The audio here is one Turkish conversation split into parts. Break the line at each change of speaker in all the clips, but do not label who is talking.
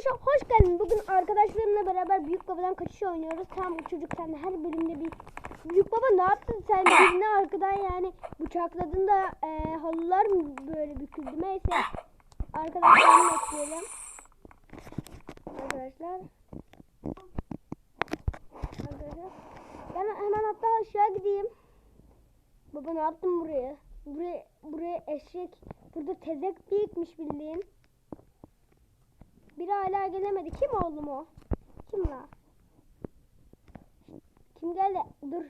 Arkadaşlar hoş geldin. Bugün arkadaşlarımla beraber Büyük Baba'dan kaçış oynuyoruz. Tam çocuk sen her bölümde bir Büyük Baba ne yaptın sen? Birini arkadan yani bıçakladın da e, halılar mı böyle büküldü? Neyse. Arkadaşlarımı bekleyelim. Arkadaşlar. Arkadaşlar. Ben hemen hatta aşağı gideyim. Baba ne yaptın buraya? Buraya, buraya eşek. Burada tezek birikmiş bildiğin. Biri hala gelemedi. Kim oğlum o? Kim la? Kim geldi? Dur.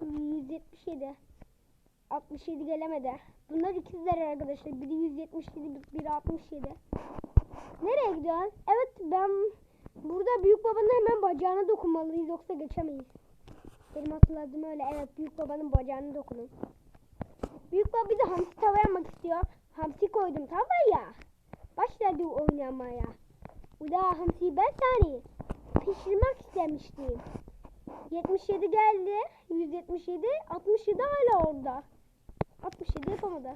177. 67 gelemedi. Bunlar ikizler arkadaşlar. Biri 177, biri 67. Nereye gidiyorsun? Evet ben burada büyük babanın hemen bacağına dokunmalıyız yoksa geçemeyiz. Benim hatırladığım öyle. Evet büyük babanın bacağına dokunun. Büyük baba bir de hamsi tava yapmak istiyor. Hamsi koydum tavaya. Başladı oynamaya. Bu da hamsiyi ben seni pişirmek istemiştim. 77 geldi. 177. 67 hala orada. 67 yapamadı.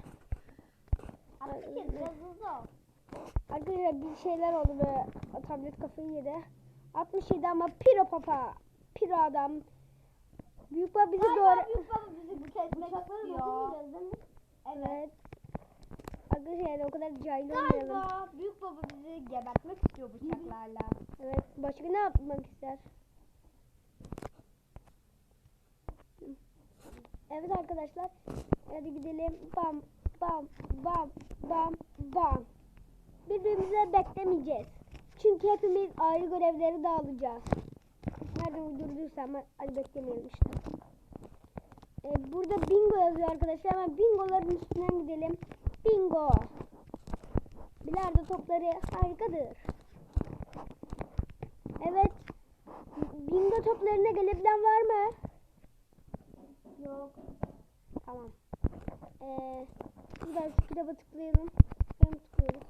Arkadaşlar bir şeyler oldu ve tablet kafayı yedi. 67 ama piro papa. Piro adam. Büyük baba bizi doğru...
Büyük baba bizi bu kesmek istiyor.
Evet. Arkadaşlar yani o kadar cahil olmayalım.
Galiba büyük baba bizi gebertmek istiyor bıçaklarla.
Evet. Başka ne yapmak ister? Evet arkadaşlar. Hadi gidelim. Bam bam bam bam bam. Birbirimize beklemeyeceğiz. Çünkü hepimiz ayrı görevleri dağılacağız. Nereden uydurduysam hadi beklemeyelim işte. Ee, burada bingo yazıyor arkadaşlar. Hemen bingoların üstünden gidelim. Bingo. Bilardo topları harikadır. Evet. Bingo toplarına gelebilen var mı?
Yok.
Tamam. Ee, biraz kitaba tıklayalım. Ben tıklıyorum.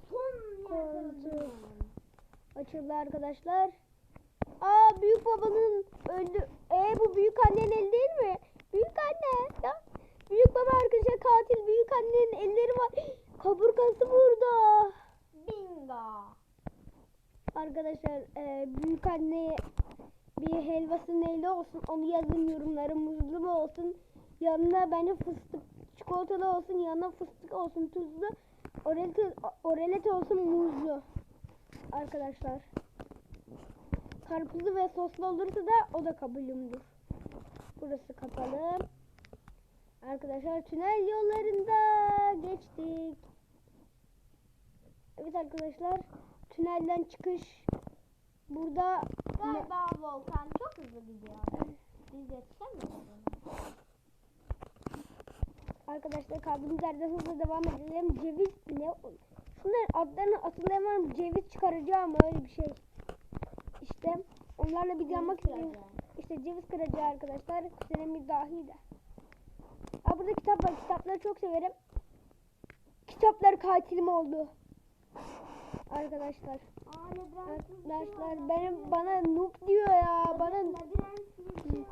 Koltuk. Açıldı arkadaşlar. Aa büyük babanın öldü. E bu büyük annenin eli değil mi? Büyük anne. Ya büyük baba arkadaşlar katil büyük annenin elleri var. Kaburgası burada.
Bingo.
Arkadaşlar e, büyük anne bir helvası neyle olsun onu yazın yorumlara muzlu mu olsun yanına bence fıstık çikolatalı olsun yanına fıstık olsun tuzlu orelet, orelet olsun muzlu arkadaşlar karpuzlu ve soslu olursa da o da kabulümdür burası kapalı arkadaşlar tünel yollarında geçtik evet arkadaşlar tünelden çıkış burada ne-
Galiba Volkan çok hızlı gidiyor. Biz yetişemiyoruz.
Arkadaşlar kaldığımız yerden hızla devam edelim. Ceviz ne? Şunların adlarını hatırlayamam. Ceviz çıkaracağım öyle bir şey. İşte onlarla bir yapmak istiyorum. İşte ceviz kıracağı arkadaşlar. Kuzenimiz dahi de. Aa, burada kitap var. Kitapları çok severim. Kitaplar katilim oldu. Arkadaşlar.
Labirent
Arkadaşlar benim bana noob diyor ya. Bana
şey geçtiniz?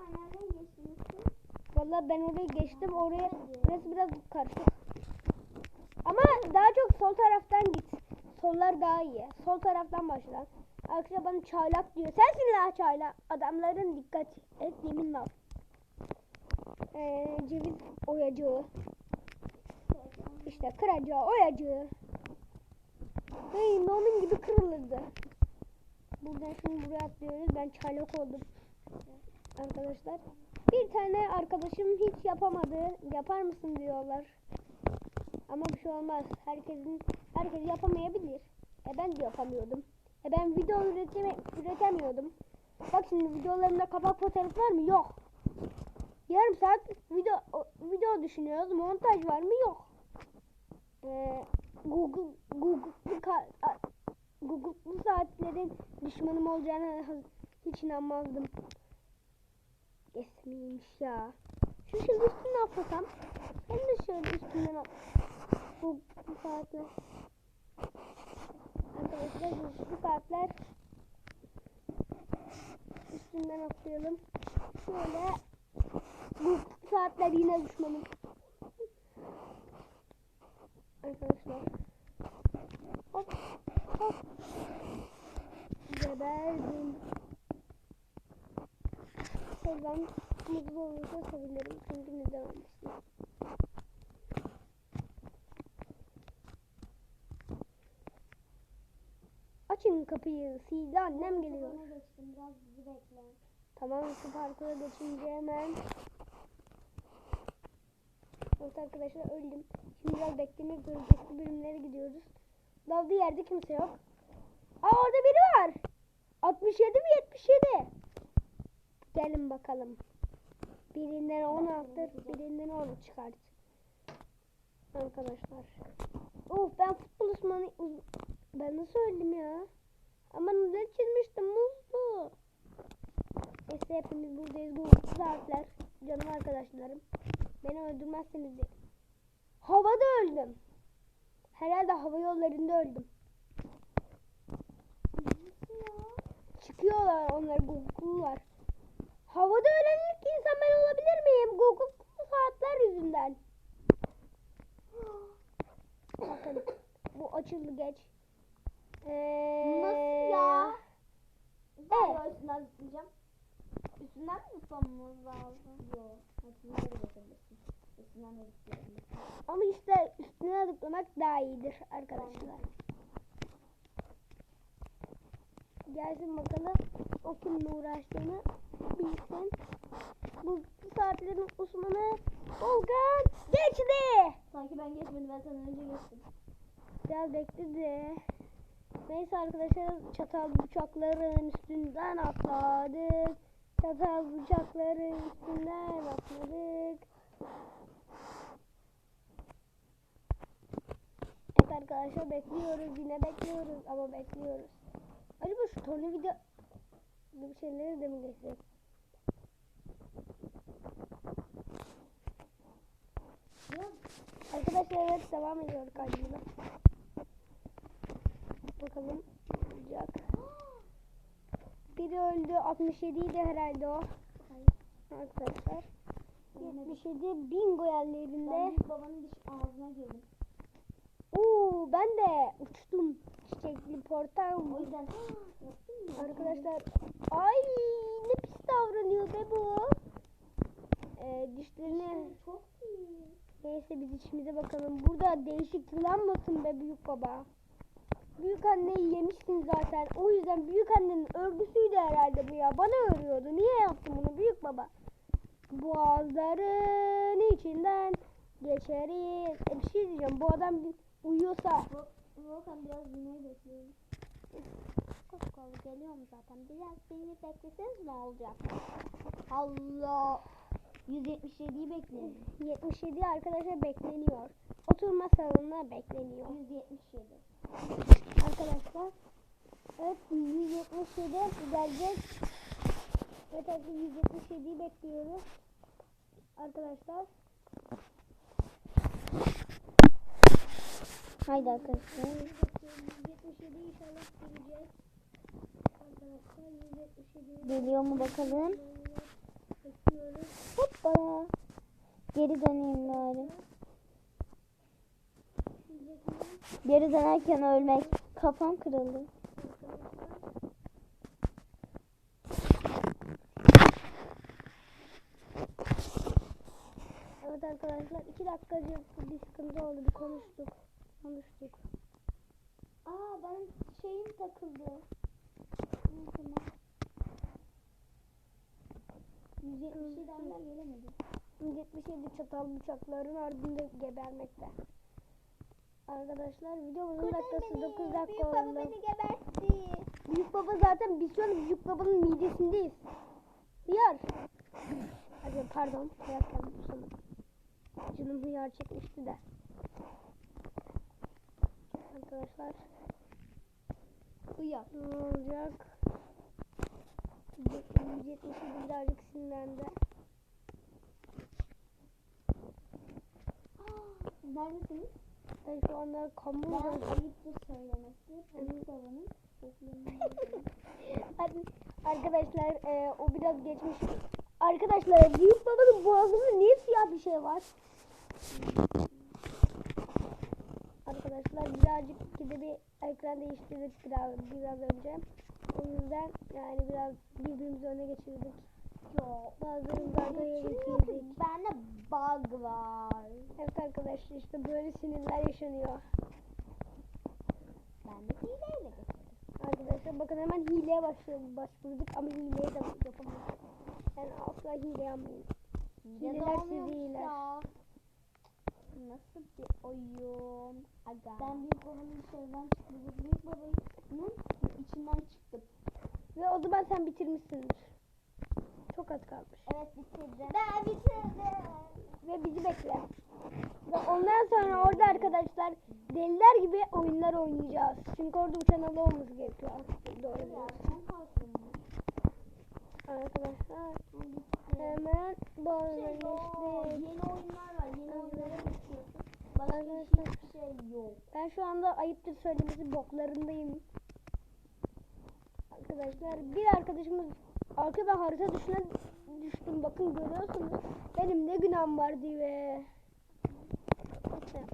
Vallahi ben orayı geçtim. Oraya burası biraz karışık. Ama daha çok sol taraftan git. Sollar daha iyi. Sol taraftan başla. Arkadaşlar bana çaylak diyor. Sensin la çaylak. Adamların dikkat et yemin laf. Ee, ceviz oyacığı. İşte kıracağı oyacığı. Hey, onun gibi kırılırdı. Buradan şimdi buraya atlıyoruz. Ben çaylak oldum. Arkadaşlar. Bir tane arkadaşım hiç yapamadı. Yapar mısın diyorlar. Ama bir şey olmaz. Herkesin herkes yapamayabilir. E ben de yapamıyordum. E ben video üretemiyordum. Bak şimdi videolarımda kapak fotoğrafı var mı? Yok. Yarım saat video video düşünüyoruz. Montaj var mı? Yok. Ee, Google Google ka- a- Google bu saatlerin düşmanım olacağına hiç inanmazdım. Esmiymiş ya. Şu şöyle üstüne atlasam. Hem de şöyle üstünden at. Bu, bu saatler. Arkadaşlar bu, bu saatler. Üstünden atlayalım. Şöyle. Bu saatler yine düşmanım. Arkadaşlar. Hop hop. geberdim. Şuradan mutlu olursa sevinirim. Çünkü neden olmasın. Açın kapıyı. Sihirli annem geliyor. Tamam şu parkura geçince hemen. Evet arkadaşlar öldüm. Şimdi biraz zorundayız. Eski bölümlere gidiyoruz. Lavlı yerde kimse yok. Aa orada biri var. 67 mi 77? Gelin bakalım. Birinden 10 arttır, birinden 10 çıkart. Arkadaşlar. Of ben futbol uzmanı uz- ben nasıl öldüm ya? Ama ne çizmiştim muzlu. Neyse hepimiz buradayız. Bu saatler. Canım arkadaşlarım. Beni öldürmezseniz de. Havada öldüm. Herhalde hava yollarında öldüm. Çıkıyorlar onlar Google'lar. Havada ölen ilk insan ben olabilir miyim? Google saatler yüzünden. Bakın bu açıldı geç. Ee,
Nasıl ya? Ben
Evet.
De üstünden mi zıplamamız lazım? Yok. Üstünden de geçebilirsin. Üstünden de zıplayabilirsin.
Ama işte üstüne zıplamak daha iyidir arkadaşlar. Gelsin bakalım o kimle uğraştığını bilsin. Bu saatlerin uzmanı Volkan geçti.
Sanki ben geçmedim ben senden önce geçtim.
Biraz bekledi. Neyse arkadaşlar çatal bıçakların üstünden atladık. Çatal bıçakların üstünden atladık. Evet arkadaşlar bekliyoruz yine bekliyoruz ama bekliyoruz. Acaba şu tornavida bir şeyleri de mi geçsek? Arkadaşlar evet devam ediyor kaydımıza. Bakalım olacak. Biri öldü 67 idi herhalde o. Arkadaşlar. 77 bingo yerlerinde.
Ben büyük babanın diş ağzına girdim.
Oo ben de uçtum. Çiçekli portal.
O yüzden mı?
Arkadaşlar ay ne pis davranıyor be bu. Ee, dişlerini
Çok iyi.
Neyse biz içimize bakalım. Burada değişik yılanmasın be büyük baba. Büyük anneyi yemişsin zaten. O yüzden büyük annenin örgüsüydü herhalde bu ya. Bana örüyordu. Niye yaptın bunu büyük baba? Boğazların içinden geçeriz. E bir şey diyeceğim. Bu adam uyuyorsa
Vol- Volkan biraz dinleyi bekliyorum. Koş kol geliyorum zaten. Biraz beni bekleseniz ne olacak? Allah. 177'yi bekleyelim.
77 arkadaşlar bekleniyor. Oturma salonuna bekleniyor.
177.
Arkadaşlar. Evet 177 gelecek. Evet artık 177'yi bekliyoruz. Arkadaşlar.
Haydi arkadaşlar.
177 inşallah göreceğiz. Arkadaşlar 177
Geliyor mu bakalım? Hoppala. Geri döneyim bari. Geri dönerken ölmek. Kafam kırıldı.
Evet arkadaşlar 2 dakikacık bir sıkıntı oldu. Bir konuştuk. Konuştuk.
Aa ben şeyim takıldı. Neyse, 177 hala gelemedi.
77 çatal bıçakların ardında gebermekte. Arkadaşlar videomuzun dakikası 9 dakika oldu.
gebertti.
Büyük baba zaten biz şu an büyük babanın midesindeyiz. Hıyar. Hadi pardon. Hıyarken sana. Canım hıyar çekmişti de. Arkadaşlar
Uyan.
ne olacak? 177 birazcık sinirlendi.
Neredesiniz?
Şu anda
Ben
kamuda
ayıptır söylemesi. Büyük babanın
Hadi arkadaşlar e, o biraz geçmiş. Arkadaşlar büyük babanın boğazında niye siyah bir şey var? Arkadaşlar birazcık gidip bir ekran değiştirdik biraz, biraz önce. O yüzden yani biraz birbirimizi öne geçirdik.
Yok.
Bazı hızlarda
Çünkü
geçirdik.
bende bug var.
Evet arkadaşlar işte böyle sinirler yaşanıyor.
Ben de hileyle geçirdim.
Arkadaşlar bakın hemen hileye başladık, başvurduk ama hileye de yapamadık. Yani asla hile yapmayın.
Hile
Hileler sizi iyiler.
ya. Nasıl bir oyun? Aga.
Ben büyük babanın içeriden çıktım. Büyük babanın içinden çıktım.
Ve o zaman sen bitirmişsindir. Çok az kalmış.
Evet bitirdim.
Ben bitirdim.
Ve bizi bekle. Ve ondan sonra orada arkadaşlar deliler gibi oyunlar oynayacağız. Çünkü orada uçan ada olması gerekiyor. Doğru diyorsun. Arkadaşlar hemen bağlamaya
Şey, o
geçtik.
yeni oyunlar var. Yeni oyunlara geçiyorsun. Başka
Arkadaşlar.
hiçbir şey yok.
Ben şu anda ayıptır söylemesi boklarındayım. Arkadaşlar bir arkadaşımız arka ben harita dışına düştüm. Bakın görüyorsunuz. Benim ne günahım var diye.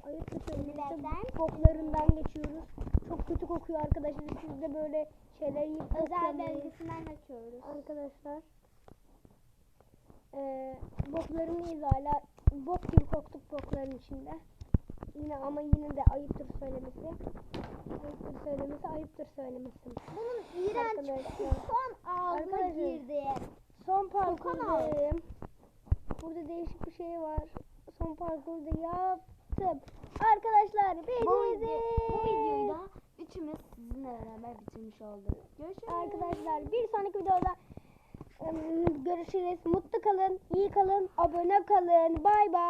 Ayıptır söylemesi
Neden?
boklarından geçiyoruz. Çok kötü kokuyor arkadaşlar. Siz de böyle şeyler yiyip
Özel belgesinden açıyoruz.
Arkadaşlar. Eee boklarındayız hala. Bok gibi koktuk bokların içinde. Yine ama yine de ayıptır söylemesi. Ayıptır söylemesi, ayıptır söylemesi.
Bunun iğrenç son
Arkadaşlar.
girdi.
Son parkurdayım. Burada değişik bir şey var. Son parkurda yaptım. Arkadaşlar
Bu,
beni
video, bu videoyu da üçümüz sizinle beraber bitirmiş olduk. Görüşürüz.
Arkadaşlar bir sonraki videoda ım, görüşürüz. Mutlu kalın, iyi kalın, abone kalın. Bay bay.